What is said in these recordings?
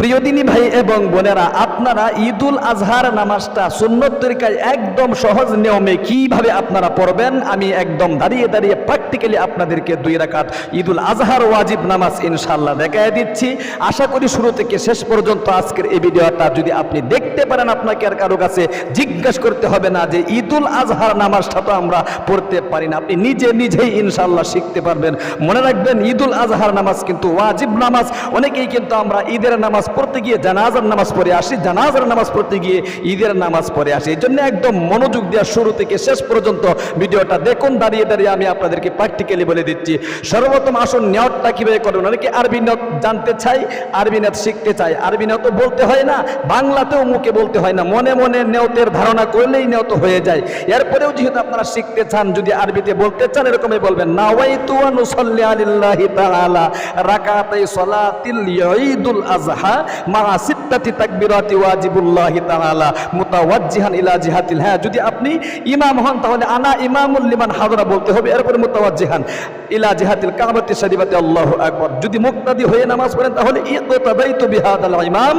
প্রিয়দিনী ভাই এবং বোনেরা, আপনারা ঈদুল আজহার নামাজটা সুন্নত তরিকায় একদম সহজ নিয়মে কীভাবে আপনারা পড়বেন, আমি একদম দাঁড়িয়ে দাঁড়িয়ে প্র্যাকটিক্যালি আপনাদেরকে দুই রাকাত ঈদুল আজহার ওয়াজিব নামাজ ইনশাল্লাহ দেখায় দিচ্ছি। আশা করি শুরু থেকে শেষ পর্যন্ত আজকের এই ভিডিওটা যদি আপনি দেখতে পারেন আপনাকে আর কারও কাছে জিজ্ঞেস করতে হবে না যে ঈদুল আজহার নামাজটা তো আমরা পড়তে পারি না, আপনি নিজে নিজেই ইনশাল্লাহ শিখতে পারবেন। মনে রাখবেন, ঈদুল আজহার নামাজ কিন্তু ওয়াজিব নামাজ, অনেকেই কিন্তু আমরা ঈদের নামাজ পড়তে গিয়ে জানাজার নামাজ পড়ে আসি, জানাজার নামাজ পড়তে গিয়ে ঈদের নামাজ পড়ে আসি। এই জন্য একদম মনোযোগ দেওয়া শুরু থেকে শেষ পর্যন্ত ভিডিওটা দেখুন, দাঁড়িয়ে দাঁড়িয়ে আমি আপনাদেরকে প্র্যাকটিক্যালি বলে দিচ্ছি। সর্বপ্রথম আসুন নিয়তটা কীভাবে করবেন? অনেকে আরবি নিয়ত জানতে চাই আরবি নিয়ত শিখতে চাই আরবি নিয়ত বলতে হয় না, বাংলাতেও মুখে বলতে হয় না। মনে মনে নিয়তের ধারণা করলেই নিয়ত হয়ে যায়। এরপরেও যেহেতু আপনারা শিখতে চান, যদি আরবিতে বলতে চান, এরকমই বলবেন, নাওয়াইতু আন উসাল্লি আলিল্লাহি তাআলা রাকাতাই সালাতিল ঈদুল আজহা মা সিত্তাতি তাকবীরাতি ওয়াজিবুল্লাহি তাআলা মুতাওয়াজ্জিহান ইলা জিহাতিল। হ্যাঁ যদি আপনি ইমাম হন, তাহলে আনা ইমামুল লিমান হাদরা বলতে হবে, এরপরে মুতাওয়াজ্জিহান। ইলা জিহাতিল কাবাতি শরীফাতি, আল্লাহু আকবার। যদি মুক্তাদি হয়ে নামাজ পড়েন, তাহলে ইকতাদাইতু বিহাদাল ইমাম।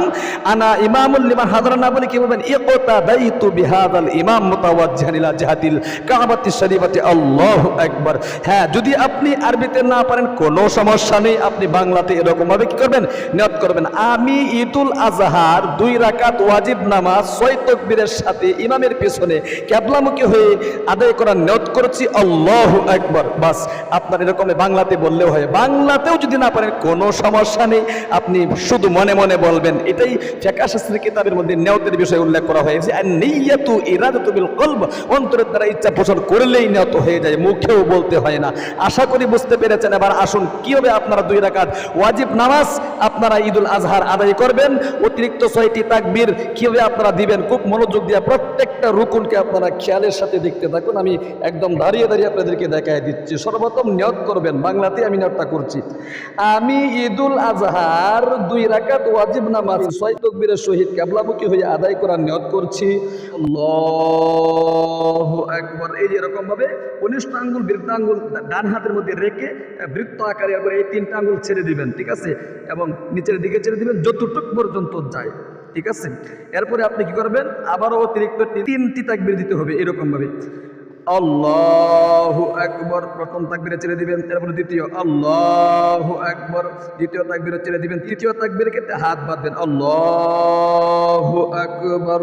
আনা ইমামুল লিমান হাদরা না বলে কি বলবেন? ইকতাদাইতু বিহাদাল ইমাম মুতাওয়াজ্জিহান ইলা জিহাতিল কাবাতি শরীফাতি, আল্লাহু আকবার। হ্যাঁ যদি আপনি আরবিতে না পারেন, কোনো সমস্যা নেই। আপনি বাংলাতে এরকম ভাবে কি করবেন? নিয়ত করবেন আমি ঈদুল আজহার দুই রাকাত ওয়াজিব নামাজ, ছয় তকবীরের সাথে ইমামের পেছনে ক্যাবলামুখী হয়ে আদায় করার নিয়ত করছি। আল্লাহ একবার বাস, আপনার এরকম বাংলাতে বললেও হয়। বাংলাতেও যদি না পারেন, কোনো সমস্যা নেই। আপনি শুধু মনে মনে বলবেন। এটাই ফেকা শাস্ত্রী কিতাবের মধ্যে নিয়তের বিষয়ে উল্লেখ করা হয়েছে। আর নিয়াতু ইরাদাতু বিল কলব। অন্তরের দ্বারা ইচ্ছা পোষণ করলেই নিয়ত হয়ে যায়। মুখেও বলতে হয় না। আশা করি বুঝতে পেরেছেন। এবার আসুন, কীভাবে আপনারা দুই রাকাত ওয়াজিব নামাজ আপনারা ঈদুল আজহার আদায় করবেন। অতিরিক্ত ছয়টি তাকবীর কীভাবে আপনারা দিবেন, খুব মনোযোগ দিয়ে প্রত্যেকটা রুকুনকে আপনারা খেয়ালের সাথে দেখতে থাকুন। আমি একদম দাঁড়িয়ে দাঁড়িয়ে আপনাদেরকে দেখায় দিচ্ছি। সর্বপ্রথম নিয়ত করবেন, বাংলাতে আমি নিয়তটা করছি। আমি ঈদুল আজহার দুই রাকাত ওয়াজিব নামাজ, ছয় তকবীরের সহিত ক্যাবলামুখী হয়ে আদায় করার নিয়ত করছি। আকবার। এই যে কনিষ্ঠ আঙ্গুল বৃত্ত আঙ্গুল ডান হাতের মধ্যে রেখে বৃত্ত আকারে এরপর এই তিনটা আঙ্গুল ছেড়ে দিবেন, ঠিক আছে? এবং নিচের দিকে ছেড়ে দিবেন, যতটুক পর্যন্ত যায়। ঠিক আছে? এরপরে আপনি কি করবেন? আবারও অতিরিক্ত তিনটি তাকবির দিতে হবে এরকম ভাবে আল্লাহু আকবর, প্রথম তাকবিরে ছেড়ে দিবেন তারপরে দ্বিতীয়। আল্লাহু আকবর, দ্বিতীয় তাকবিরে ছেড়ে দিবেন, তৃতীয় তাকবিরে ক্ষেত্রে হাত বাঁধবেন। আল্লাহু আকবর।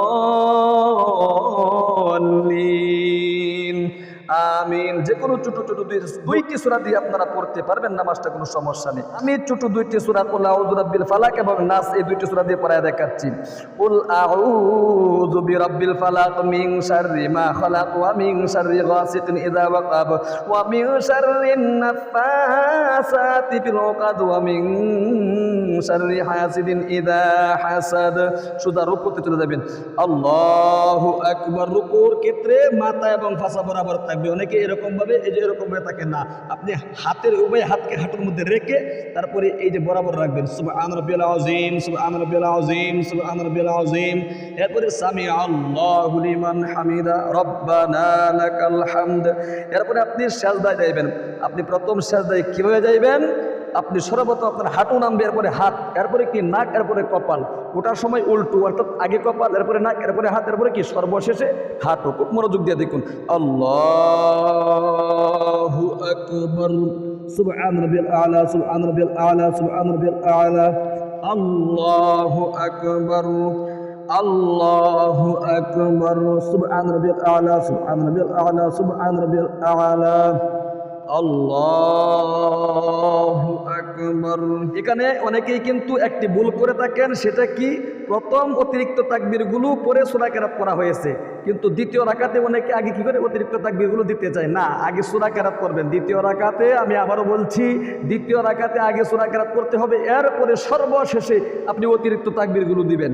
Oh. যে কোনো ছোট ছোট দুই দুইটি সুরা দিয়ে আপনারা পড়তে পারবেন, নামাজটা কোনো সমস্যা নেই। আমি ছোট দুইটি সূরা, কুল আউযু রাব্বিল ফালাক এবং নাস এই দুইটি সূরা দিয়ে পড়ায় দেখাচ্ছি। কুল আউযু বিরাব্বিল ফালাক মিন শাররি মা খালাক ওয়া মিন শাররি গাসিকিন ইযা ওয়াকাব ওয়া মিন শাররিন নাফাসাতি ফিল উকাদ ওয়া মিন শাররি হাসিদিন ইযা হাসাদ। সুদা রুকুতে চলে যাবেন। আল্লাহু আকবার, রুকুর ক্ষেত্রে মাথা এবং ফাসা বরাবর থাকবে। অনেকে এরকম ভাবে এই যে এরকম ভাবে থাকে না। আপনি হাতের উভয় হাতকে হাঁটুর মধ্যে রেখে তারপরে এই যে বরাবর রাখবেন। সুবহান রাব্বিল বেলাউজিম সুবহান রাব্বিল বেলাউজিম শুভ রাব্বিল বেলাউজিম এরপরে সামি আল্লাহু লিমান হামিদা, রব্বানা লাকাল হামদ। এরপরে আপনি সাজদায় যাইবেন। আপনি প্রথম সাজদায় কীভাবে যাইবেন? আপনি সর্বপ্রথম আপনার হাঁটু নামবে, এরপরে হাত, এরপরে কি নাক, এরপরে কপাল। ওটার সময় উল্টু, অর্থাৎ আগে কপাল, এরপরে নাক, এরপরে হাত, এরপরে কি? সর্বশেষে হাঁটু। খুব মনোযোগ দিয়ে দেখুন। আল্লাহু আকবার। সুবহান রাব্বিল আলা, সুবহান রাব্বিল আলা, সুবহান রাব্বিল আলা। আল্লাহু আকবার। আল্লাহু আকবার। সুবহান রাব্বিল আলা, সুবহান রাব্বিল আলা, সুবহান রাব্বিল আলা। এখানে অনেকেই কিন্তু একটি ভুল করে থাকেন, সেটা কি? প্রথম অতিরিক্ত তাকবীরগুলো পরে সূরা কেরাত করা হয়েছে। কিন্তু দ্বিতীয় রাকাতে অনেকে আগে কি করে অতিরিক্ত তাকবীরগুলো দিতে চায়? না, আগে সুরা কেরাত করবেন দ্বিতীয় রাকাতে আমি আবারও বলছি, দ্বিতীয় রাকাতে আগে সূরা কেরাত করতে হবে। এরপরে সর্বশেষে আপনি অতিরিক্ত তাকবীরগুলো দিবেন।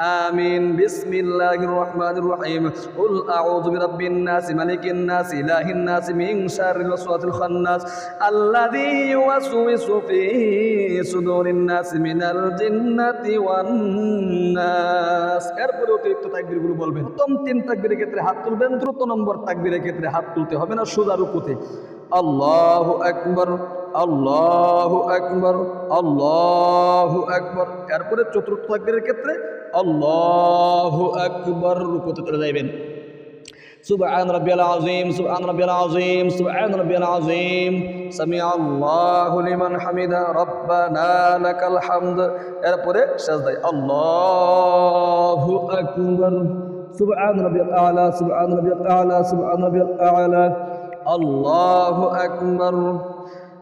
আমিন। বিসমিল্লাহির রহমানির রহিম। কুল আউযু বিরাব্বিন নাস الناس নাস, ইলাহিন নাস, মিন শাররিল ওয়াসওয়াসিল খান্নাস। আল্লাযী ইউওয়াসউিসু ফি সুদুরিন নাস মিনাল জিন্নাতি ওয়ান নাস। এরপরে অতিরিক্ত তাকবীরগুলো বলবেন। প্রথম তিন তাকবীরের ক্ষেত্রে হাত তুলবেন, দ্রুত নম্বর তাকবীরের ক্ষেত্রে হাত তুলতে হবে না, সোজা রুকুতে। আল্লাহ আকবর আল্লাহ আকবর, আল্লাহ একবার এরপরে চতুর্থ তাকবীরের ক্ষেত্রে الله أكبر ركوتك لذيبين سبحان ربي العظيم سبحان ربي العظيم سبحان ربي العظيم سمع الله لمن حمده ربنا لك الحمد يا رب شزدي الله أكبر سبحان ربي الأعلى سبحان ربي الأعلى سبحان ربي الأعلى الله أكبر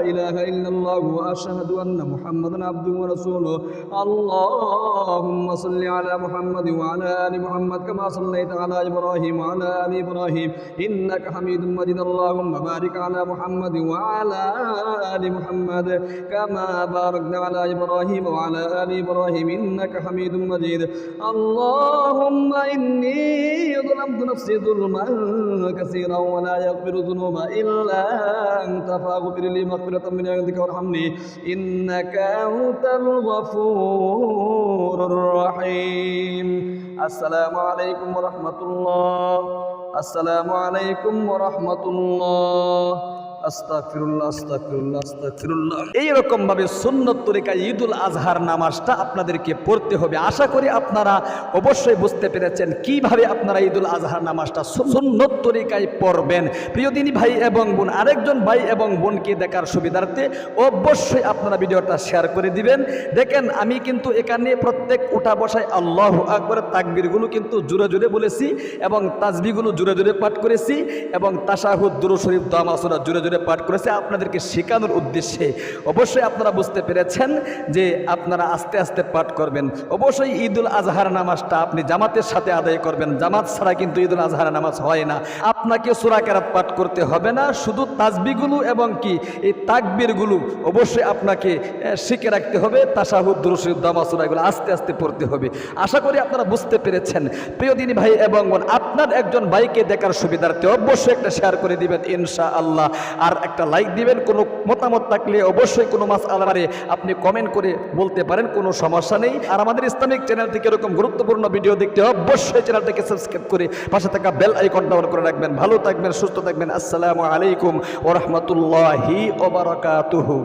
إله إلا الله وأشهد أن محمدا عبده ورسوله. اللهم صل على محمد وعلى آل محمد كما صليت على إبراهيم وعلى آل إبراهيم. إنك حميد مجيد. اللهم بارك على محمد وعلى آل محمد كما باركت على إبراهيم وعلى آل إبراهيم. إنك حميد مجيد. اللهم إني ظلمت نفسي ظلما كثيرا ولا يغفر الذنوب إلا أنت فاغفر لي مغفرة من عندك وارحمني. إنك أنت الغفور الرحيم. السلام عليكم ورحمة الله. السلام عليكم ورحمة الله. আস্তাগফিরুল্লাহ আস্তাগফিরুল্লাহ আস্তাগফিরুল্লাহ। এইরকম ভাবে সুন্নত তরিকা ঈদুল আজহার নামাজটা আপনাদেরকে পড়তে হবে। আশা করি আপনারা অবশ্যই বুঝতে পেরেছেন কীভাবে আপনারা ঈদুল আজহার নামাজটা সুন্নত তরিকায় পড়বেন। প্রিয় দিনী ভাই এবং বোন, আরেকজন ভাই এবং বোনকে দেখার সুবিধার্থে অবশ্যই আপনারা ভিডিওটা শেয়ার করে দিবেন। দেখেন, আমি কিন্তু এখানে প্রত্যেক উঠা বসায় আল্লাহ আকবরের তাকবিরগুলো কিন্তু জুড়ে জুড়ে বলেছি এবং তাজবিগুলো জুড়ে জুড়ে পাঠ করেছি এবং তাসাহুদ দুরু শরীফ দামাসুরা জুড়ে জুড়ে পাঠ করেছে, আপনাদেরকে শেখানোর উদ্দেশ্যে। অবশ্যই আপনারা বুঝতে পেরেছেন যে আপনারা আস্তে আস্তে পাঠ করবেন। অবশ্যই ঈদুল আজহার নামাজটা আপনি জামাতের সাথে আদায় করবেন। জামাত ছাড়া কিন্তু ঈদুল আজহার নামাজ হয় না। আপনাকে সুরা কেরাত পাঠ করতে হবে না, শুধু তাজবিগুলো এবং কি? এই তাকবিরগুলো অবশ্যই আপনাকে শিখে রাখতে হবে। তাসাহুদ দামাসুরা এগুলো আস্তে আস্তে পড়তে হবে। আশা করি আপনারা বুঝতে পেরেছেন। প্রিয় দিনী ভাই এবং আপনার একজন ভাইকে দেখার সুবিধার্থে অবশ্যই একটা শেয়ার করে দিবেন ইনশা আল্লাহ আর একটা লাইক দিবেন, কোনো মতামত থাকলে অবশ্যই কোনো মাস আলারে আপনি কমেন্ট করে বলতে পারেন, কোনো সমস্যা নেই। আর আমাদের ইসলামিক চ্যানেল থেকে এরকম গুরুত্বপূর্ণ ভিডিও দেখতে অবশ্যই চ্যানেলটাকে সাবস্ক্রাইব করে পাশে থাকা বেল আইকন ডাউন করে রাখবেন। ভালো থাকবেন, সুস্থ থাকবেন। আসসালামু আলাইকুম ওরহমতুল্লাহি ওবরাকাতুহু